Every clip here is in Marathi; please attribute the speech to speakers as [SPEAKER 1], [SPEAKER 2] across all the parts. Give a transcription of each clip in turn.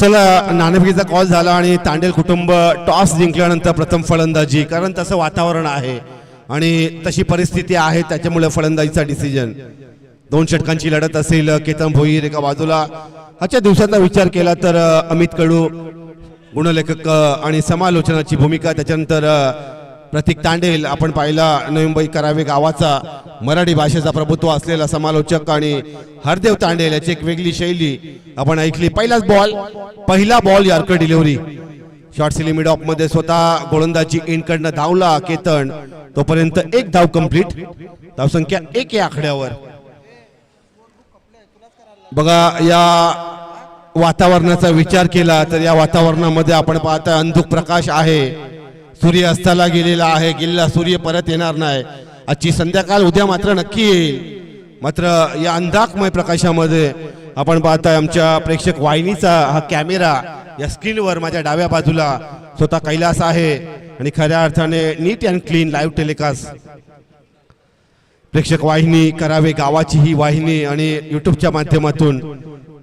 [SPEAKER 1] चला नाणेफेकीचा कॉल झाला आणि तांडेल कुटुंब टॉस जिंकल्यानंतर प्रथम फलंदाजी कारण तसं वातावरण आहे. आणि तशी परिस्थिती आहे त्याच्यामुळे फलंदाजीचा डिसिजन दोन षटकांची लढत असेल केतन भोईर एका बाजूला. आजच्या दिवसाचा विचार केला तर अमित कडू गुणलेखक आणि समालोचनाची भूमिका त्याच्यानंतर प्रतीक तांडेल आपण पाहिला नवी मुंबई करावे गावाचा मराठी भाषेचा प्रभुत्व असलेला समालोचक आणि हरदेव तांडेल याची एक वेगळी शैली आपण ऐकली. पहिलाच बॉल पहिला ball yorker delivery short silly mid ऑफमध्ये स्वतः गोलंदाजी इनकडनं धावला केतन. तोपर्यंत एक धाव कंप्लीट धावसंख्या एक या आकड्यावर बघा या वातावरणाचा विचार केला तर या वातावरणामध्ये आपण पाहता अंधुक प्रकाश आहे. सूर्य अस्ताला गेलेला आहे गेलेला सूर्य परत येणार नाही. आजची संध्याकाळ उद्या मात्र नक्की येईल. मात्र या अंधाकमय प्रकाशामध्ये आपण पाहताय आमच्या प्रेक्षक वाहिनीचा हा कॅमेरा या स्क्रीनवर माझ्या डाव्या बाजूला स्वतः कैलास आहे आणि खऱ्या अर्थाने नीट अँड क्लीन लाईव्ह टेलिकास्ट. प्रेक्षक वाहिनी करावे गावाची ही वाहिनी आणि युट्यूबच्या माध्यमातून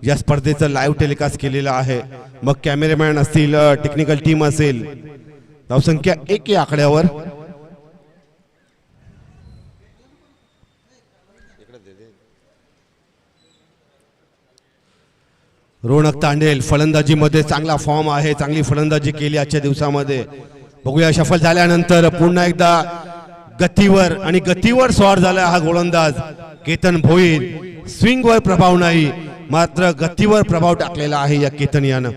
[SPEAKER 1] या स्पर्धेचं लाईव्ह टेलिकास्ट केलेलं आहे. मग कॅमेरामॅन असतील टेक्निकल टीम असेल धावसंख्या एक या आकड्यावर. रोनक तांडेल फलंदाजीमध्ये चांगला फॉर्म आहे चांगली फलंदाजी केली आजच्या दिवसामध्ये. बघूया सफल झाल्यानंतर पुन्हा एकदा गतीवर आणि गतीवर स्वार झाला हा गोलंदाज. केतन भोईर स्विंगवर प्रभाव नाही मात्र गतीवर प्रभाव टाकलेला आहे या केतन यानं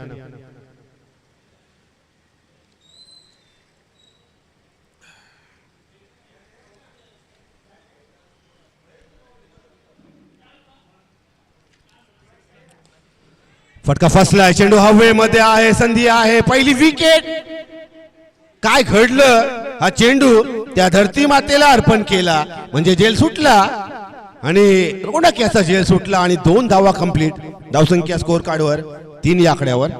[SPEAKER 1] फटका फसलाय चेंडू हवेमध्ये आहे संधी आहे. पहिली विकेट काय घडलं? हा चेंडू त्या धरती मातेला अर्पण केला. म्हणजे जेल सुटला. आणि रोडक जेल सुटला आणि दोन धावा कंप्लीट धावसंख्या स्कोर कार्डवर तीन या आकड्यावर.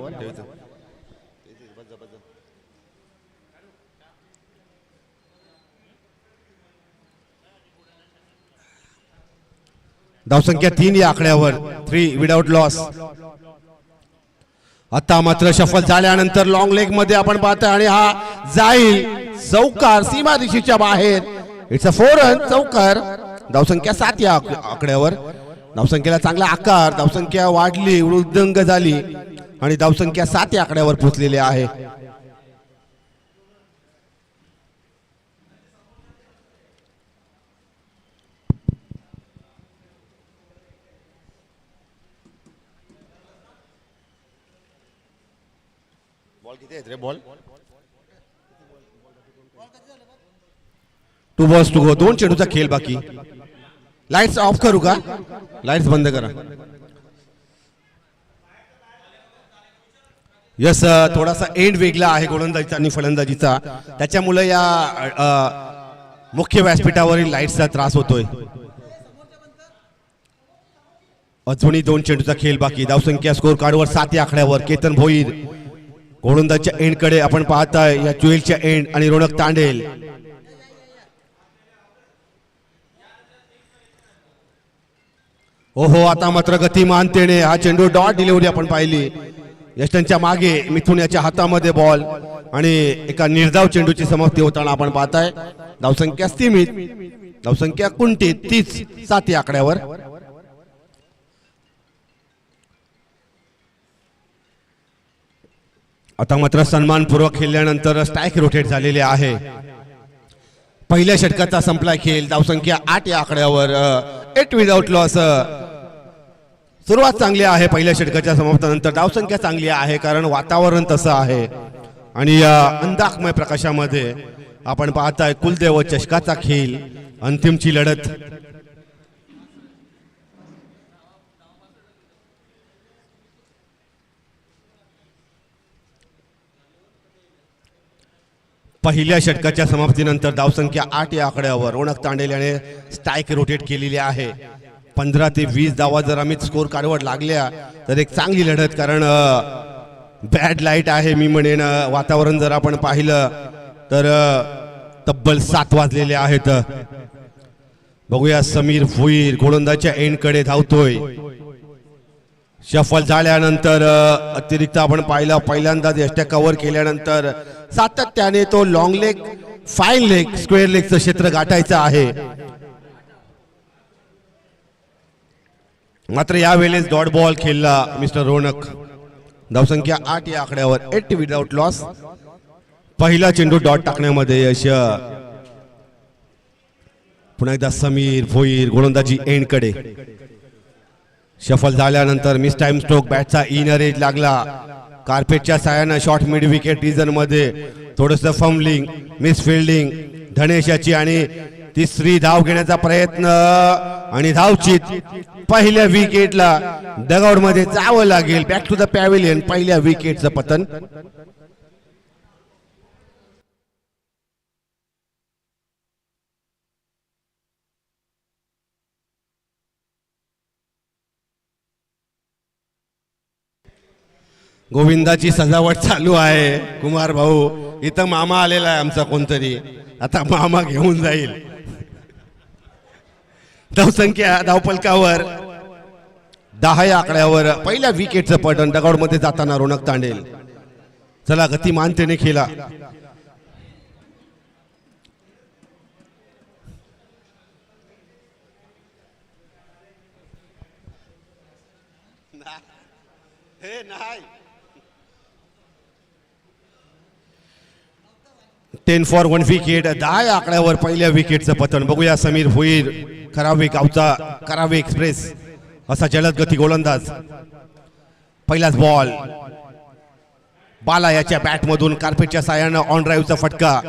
[SPEAKER 1] धावसंख्या तीन या आकड्यावर. थ्री विदाउट लॉस आता मात्र सफल झाल्यानंतर लॉंग लेगमध्ये आपण पाहतोय आणि हा जाईल चौकार सीमा दिशेच्या बाहेर. इट्स अ फोर रन चौकार. धावसंख्या सात या आकड्यावर. धावसंख्येला चांगला आकार धावसंख्या वाढली वृद्धंग झाली आणि धावसंख्या सात या आकड्यावर पोहोचलेली आहे. किती आहेत रे ball. Two balls to go. दोन चेंडूचा खेळ बाकी. लाईट्स ऑफ करू का? लाईट्स बंद करा. यस थोडासा एंड वेगळा आहे गोलंदाजीचा आणि फलंदाजीचा. त्याच्यामुळे या मुख्य व्यासपीठावरील लाईट्सचा त्रास होतोय. अजूनही दोन चेंडूचा खेळ बाकी. धावसंख्या स्कोर कार्डवर सात आखड्यावर आकड्यावर. केतन भोईर. गोलंदाजच्या एंडकडे आपण पाहताय या ज्वेलच्या एंड आणि रोनक तांडेल. ओहो आता मात्र गतिमानतेने हा चेंडू डॉट डिलिव्हरी आपण पाहिली. यशनच्या मागे मिथून याच्या हातामध्ये बॉल आणि एका निर्धाव चेंडूची समाप्ती होताना आपण पाहताय. धावसंख्या स्थिमित धावसंख्या कुंटी तीच सात या आकड्यावर. आता मात्र सन्मानपूर्वक खेळल्यानंतर स्ट्राईक रोटेट झालेले आहे. पहिल्या षटकाचा संपला खेळ धावसंख्या आठ या आकड्यावर एट विदाउट लॉस सुरुवात चांगली आहे पहिल्या षटकाच्या समाप्तानंतर. धावसंख्या चांगली आहे कारण वातावरण तसं आहे. आणि या अंधाकमय प्रकाशामध्ये आपण पाहताय कुलदेव चषकाचा खेळ अंतिमची लढत पहिल्या षटकाच्या समाप्तीनंतर धावसंख्या आठ या आकड्यावर. रोणक तांडेल याने स्ट्राईक रोटेट केलेली आहे. पंधरा ते वीस धावा जर आम्ही स्कोर कार्डवर लागल्या तर एक चांगली लढत कारण बॅड लाइट आहे मी म्हणेन. वातावरण जर आपण पाहिलं तर तब्बल सात वाजलेले आहेत. बघूया समीर भुईर गोलंदाजच्या एंडकडे धावतोय. शफल झाल्यानंतर अतिरिक्त आपण पाहिलं पहिल्यांदाच यष्ट्या कव्हर केल्यानंतर सातत्याने तो long leg fine leg square लेगचं क्षेत्र गाठायचं आहे. मात्र यावेळेस डॉट बॉल खेळला मिस्टर रोनक. धावसंख्या आठ या आकड्यावर एट विदाउट लॉस पहिला चेंडू डॉट टाकण्यामध्ये यश. पुन्हा एकदा समीर भोईर गोलंदाजी एंडकडे. शफल झाल्यानंतर मिस टाइम स्ट्रोक बॅटचा इनर एज लागला. कार्पेटच्या साह्यानं शॉर्ट मिड विकेट रिझनमध्ये थोडस फमलिंग मिस फिल्डिंग धनेशाची आणि तिसरी धाव घेण्याचा प्रयत्न. आणि धावचित पहिल्या विकेटला डगआउटमध्ये जावं लागेल. बॅक टू द पॅव्हिलियन पहिल्या विकेटचं पतन. गोविंदाची सजावट चालू आहे. कुमार भाऊ इथं मामा आलेला आहे आमचा कोणतरी. आता मामा घेऊन जाईल. धावसंख्या धावपलकावर. दहा या आकड्यावर. पहिल्या विकेटचं पटन. दगडमध्ये मध्ये जाताना रोनक तांडेल. चला गतिमानतेने खेळा. नाही. टेन फॉर वन विकेट दहा या आकड्यावर पहिल्या विकेटचं पतन. बघूया समीर भोईर करावे गावचा करावे एक्सप्रेस असा जलद गती गोलंदाज. पहिलाच बॉल बाला याच्या बॅट मधून कार्पेटच्या साह्यानं ऑन ड्राईव्हचा फटका.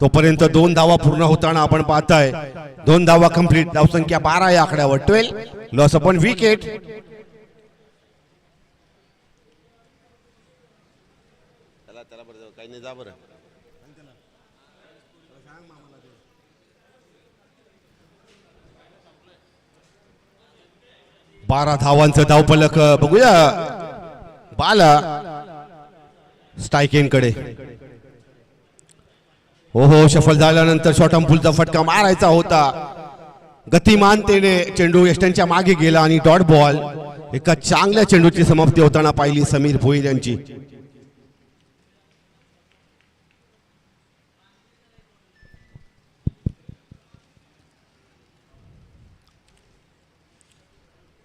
[SPEAKER 1] तोपर्यंत दोन धावा पूर्ण होताना आपण पाहताय. दोन धावा कंप्लीट धावसंख्या बारा या आकड्यावर. ट्वेल्व लॉस अपॉन विकेट त्याला त्याला बरं काही नाही जा बरं. बारा धावांचं धावपलक बघूया. बाला स्टायकेनकडे हो हो सफल झाल्यानंतर शॉर्ट पुलचा फटका मारायचा होता. गतिमानतेने चेंडू यष्टांच्या मागे गेला आणि डॉट बॉल एका चांगल्या चेंडूची समाप्ती होताना पाहिली समीर भोईर यांची.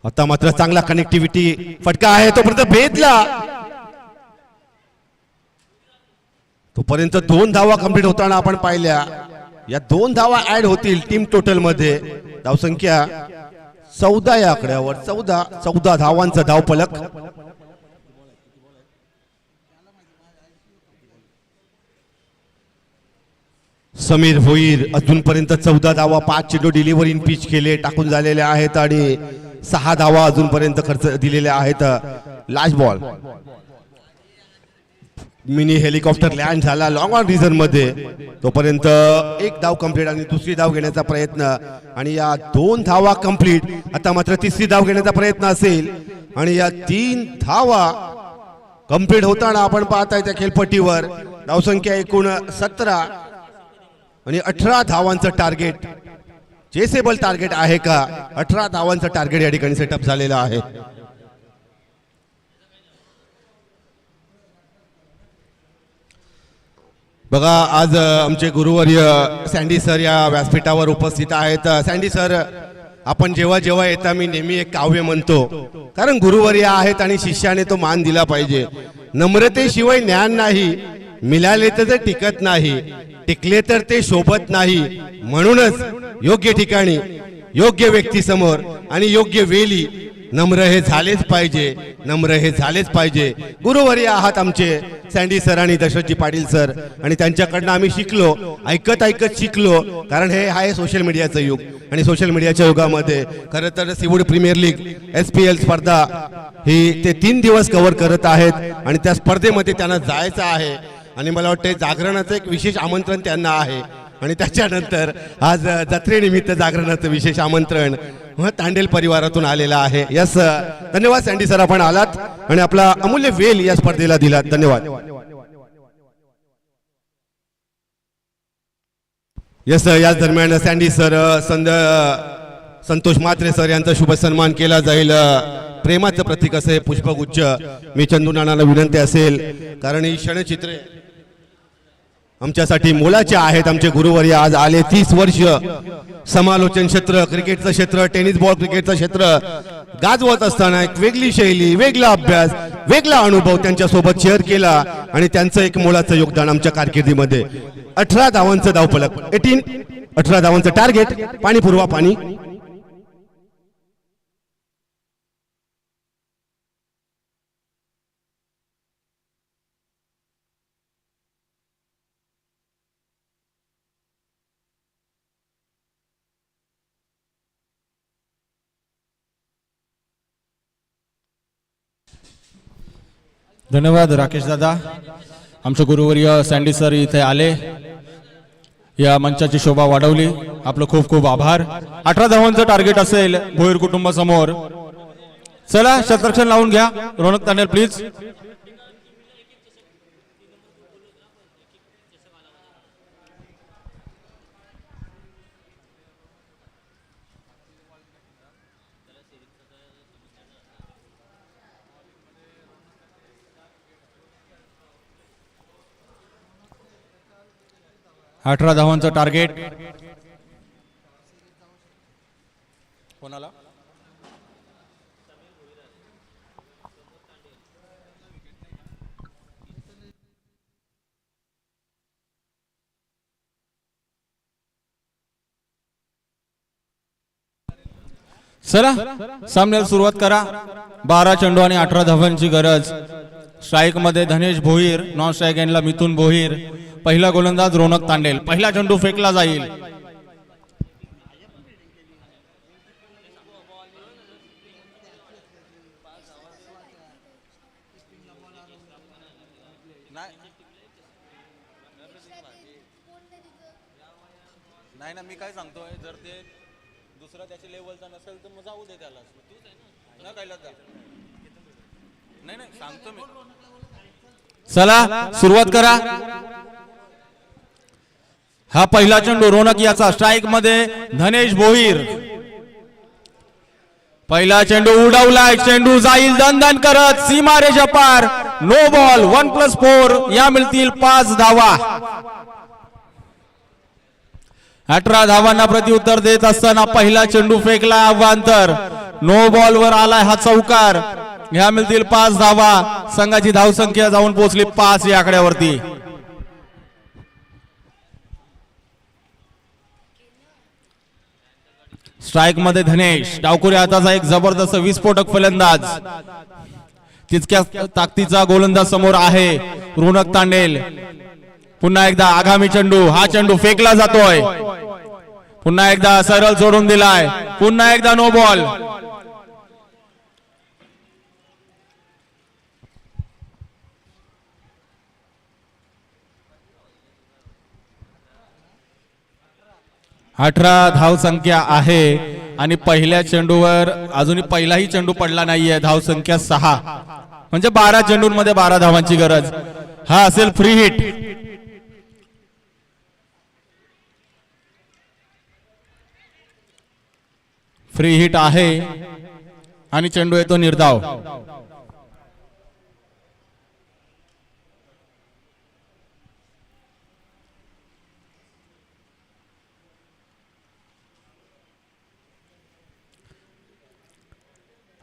[SPEAKER 1] आता मात्र चांगला कनेक्टिव्हिटी फटका आहे तोपर्यंत भेदला. तोपर्यंत दोन धावा कंप्लीट होताना आपण पाहिल्या. या दोन धावा ऍड होतील टीम टोटलमध्ये. धावसंख्या चौदा या आकड्यावर. चौदा चौदा धावांचा धावपलक समीर भोईर अजूनपर्यंत चौदा धावा पाच चेंडू डिलिव्हरी इन पिच केले टाकून झालेले आहेत आणि सहा धावा अजूनपर्यंत खर्च दिलेल्या आहेत. Last ball mini helicopter land झाला लॉंग ऑन रिझनमध्ये. तोपर्यंत एक धाव कंप्लीट आणि दुसरी धाव घेण्याचा प्रयत्न. आणि या दोन धावा कंप्लीट आता मात्र तिसरी धाव घेण्याचा प्रयत्न असेल. आणि या तीन धावा कंप्लीट होताना आपण पाहताय त्या खेळपट्टीवर. धावसंख्या एकूण सतरा आणि अठरा धावांचं टार्गेट चेसेबल टार्गेट आहे का? अठरा धावांचं टार्गेट या ठिकाणी सेटअप झालेलं आहे. बघा आज आमचे गुरुवर्य सँडी सर या व्यासपीठावर उपस्थित आहेत. सँडी सर आपण जेव्हा जेव्हा येता मी नेहमी एक काव्य म्हणतो. कारण गुरुवर्य आहेत आणि शिष्याने तो मान दिला पाहिजे. नम्रतेशिवाय ज्ञान नाही. मिळाले तर ते टिकत नाही. टिकले तर ते शोभत नाही. म्हणूनच योग्य ठिकाणी योग्य व्यक्तीसमोर आणि योग्य वेळी नम्र हे झालेच पाहिजे नम्र हे झालेच पाहिजे. गुरुवारी आहात आमचे सँडी सर आणि दशरथजी पाटील सर. आणि त्यांच्याकडनं आम्ही शिकलो ऐकत ऐकत शिकलो कारण हे आहे सोशल मीडियाचं युग. आणि सोशल मीडियाच्या युगामध्ये खरं तर Seawood premier league S P L स्पर्धा ही ते तीन दिवस कव्हर करत आहेत आणि त्या स्पर्धेमध्ये त्यांना जायचं आहे. आणि मला वाटतं जागरणाचं एक विशेष आमंत्रण त्यांना आहे. आणि त्याच्यानंतर आज जत्रेनिमित्त जागरणाचं विशेष आमंत्रण तांडेल परिवारातून आलेलं आहे. यस धन्यवाद सँडी सर आपण आलात. आणि आपला अमूल्य वेल या स्पर्धेला दिलात. धन्यवाद. यस याच दरम्यान सँडी सर संद संतोष मात्रे सर यांचा शुभ सन्मान केला जाईल. प्रेमाचं प्रतीक असे पुष्पगुच्छ मी चंदू नानाला विनंती असेल. कारण ही क्षणचित्रे आमच्यासाठी मोलाचे आहेत. आमचे गुरुवर्य आज आले. तीस वर्ष समालोचन क्षेत्र क्रिकेटचं क्षेत्र टेनिस बॉल क्रिकेटचं क्षेत्र गाजवत असताना एक वेगळी शैली वेगळा अभ्यास वेगळा अनुभव त्यांच्यासोबत शेअर केला आणि त्यांचं एक मोलाचं योगदान आमच्या कारकिर्दीमध्ये. अठरा धावांचं धावफलक. एटीन अठरा धावांचं टार्गेट पाणी पुरवा पाणी.
[SPEAKER 2] धन्यवाद राकेश दादा. आमचे गुरुवर्य सँडी सर इथे आले. या मंचाची शोभा वाढवली. आपलं खूप खूप आभार. अठरा धावांचं टार्गेट असेल भोईर कुटुंबासमोर. चला शतरक्षण लावून घ्या. रोनक तांडेल प्लीज अठरा धावांचं टार्गेट कोणाला? चला सामन्याला सुरुवात करा. बारा चेंडू आणि अठरा धावांची गरज. स्ट्राईकमध्ये धनेश भोईर नॉन स्ट्राईक एंडला मिथुन भोईर. पहिला गोलंदाज रोनक तांडेल. पहिला चेंडू फेकला जाईल. नाही ना मी काय सांगतोय जर ते दुसरा त्याच्या लेवलचा नसेल तर मग जाऊ दे त्याला. ना काय नाही नाही सांगतो मी. चला सुरुवात करा. हा पहिला चेंडू रोनक याचा स्ट्राईकमध्ये धनेश भोईर. पहिला चेंडू उडवलाय चेंडू जाईल दन करत सीमा रेषा पार no ball one plus four या मिळतील पाच धावा. अठरा धावांना प्रत्युत्तर देत असताना पहिला चेंडू फेकला अवांतर नो बॉल वर आलाय हा चौकार. ह्या मिळतील पाच धावा. संघाची धावसंख्या जाऊन पोहोचली पाच या आकड्यावरती. स्ट्राईकमध्ये धनेश डावकुरे हाताचा एक जबरदस्त विस्फोटक फलंदाज. तितक्या ताकदीचा गोलंदाज समोर आहे रोनक तांडेल. पुन्हा एकदा आगामी चेंडू हा चेंडू फेकला जातोय. पुन्हा एकदा सरळ सोडून दिलाय. पुन्हा एकदा नो बॉल अठरा धाव संख्या आहे आणि पहिल्या चेंडूवर अजूनही पहिलाही चेंडू पडला नाहीये धाव संख्या सहा. म्हणजे बारा चेंडूंमध्ये बारा धावांची गरज. हा असेल फ्री हिट फ्री हिट आहे आणि चेंडू येतो निर्धाव.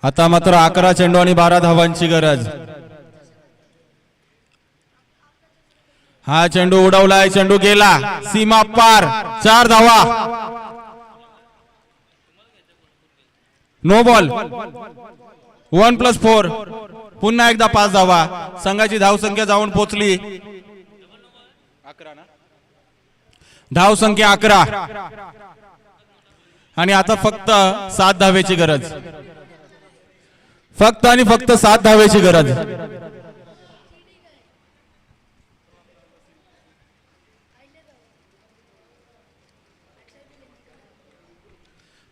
[SPEAKER 2] आता मात्र अकरा चेंडू आणि बारा धावांची गरज. हा चेंडू उडवलाय चेंडू गेला. सीमा पार चार धावा. No ball one plus four पुन्हा एकदा पाच धावा. संघाची धावसंख्या जाऊन पोचली. धाव संख्या अकरा. आणि आता फक्त सात धावेची गरज. फक्त आणि फक्त सात धावेची गरज.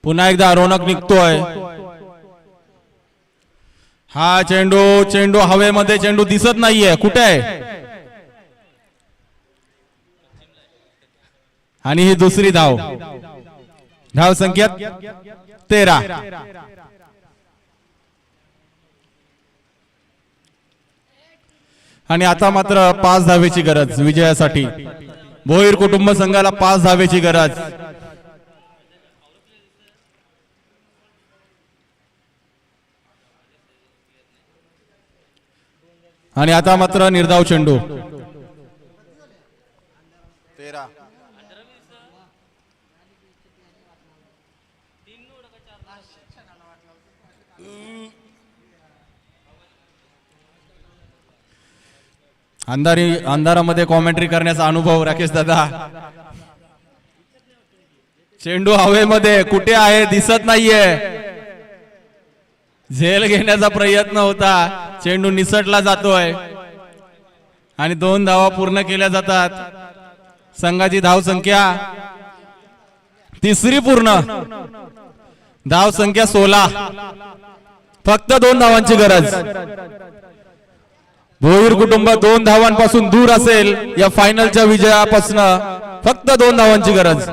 [SPEAKER 2] पुन्हा एकदा रोनक निघतोय. हा चेंडू चेंडू हवेमध्ये चेंडू दिसत नाहीये. कुठे आहे? आणि ही दुसरी धाव. धाव संख्या तेरा. आणि आता मात्र पाच धावेची गरज विजयासाठी. भोईर कुटुंब संघाला पाच धावेची गरज. आणि आता मात्र निर्धाव चेंडू.
[SPEAKER 3] तेरा.
[SPEAKER 2] अंधारी अंधारामध्ये कॉमेंट्री करण्याचा अनुभव राकेश दादा. चेंडू हवेमध्ये कुठे आहे दिसत नाहीये. झेल घेण्याचा प्रयत्न होता. चेंडू निसटला जातोय. आणि दोन धावा पूर्ण केल्या जातात. संघाची धाव संख्या तिसरी पूर्ण. धाव संख्या सोळा. फक्त दोन धावांची गरज. भोईर कुटुंब दोन धावांपासून दूर असेल या फायनलच्या विजयापासून फक्त दोन धावांची गरज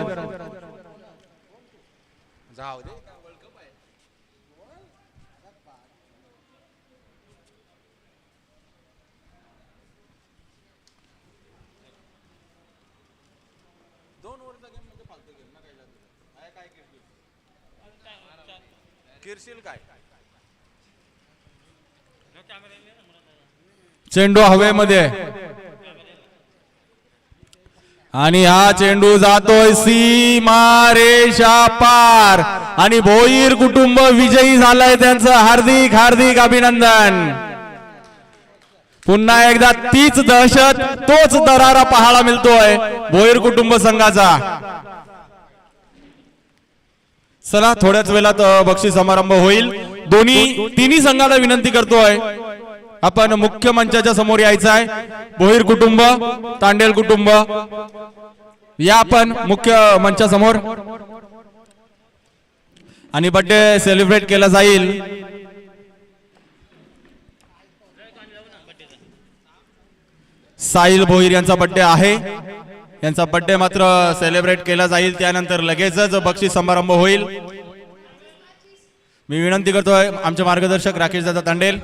[SPEAKER 3] जाऊ दे किरशील काय
[SPEAKER 2] चेंडू हवेमध्ये. आणि हा चेंडू जातोय सीमा रेषा पार. आणि भोईर कुटुंब विजयी झालंय त्यांचं. हार्दिक हार्दिक अभिनंदन. पुन्हा एकदा तीच दहशत तोच दरारा पाहायला मिळतोय भोईर कुटुंब संघाचा. चला थोड्याच वेळात बक्षीस समारंभ होईल. दोन्ही तिन्ही संघाला विनंती करतोय. आपण मुख्य मंचाच्या समोर यायचं आहे. भोईर कुटुंब तांडेल कुटुंब. या आपण मुख्य मंचासमोर आणि बर्थडे सेलिब्रेट केला जाईल. साहिल भोईर यांचा बड्डे आहे. यांचा बड्डे मात्र सेलिब्रेट केला जाईल. त्यानंतर लगेचच बक्षीस समारंभ होईल. मी विनंती करतोय आमचे मार्गदर्शक राकेश दादा तांडेल.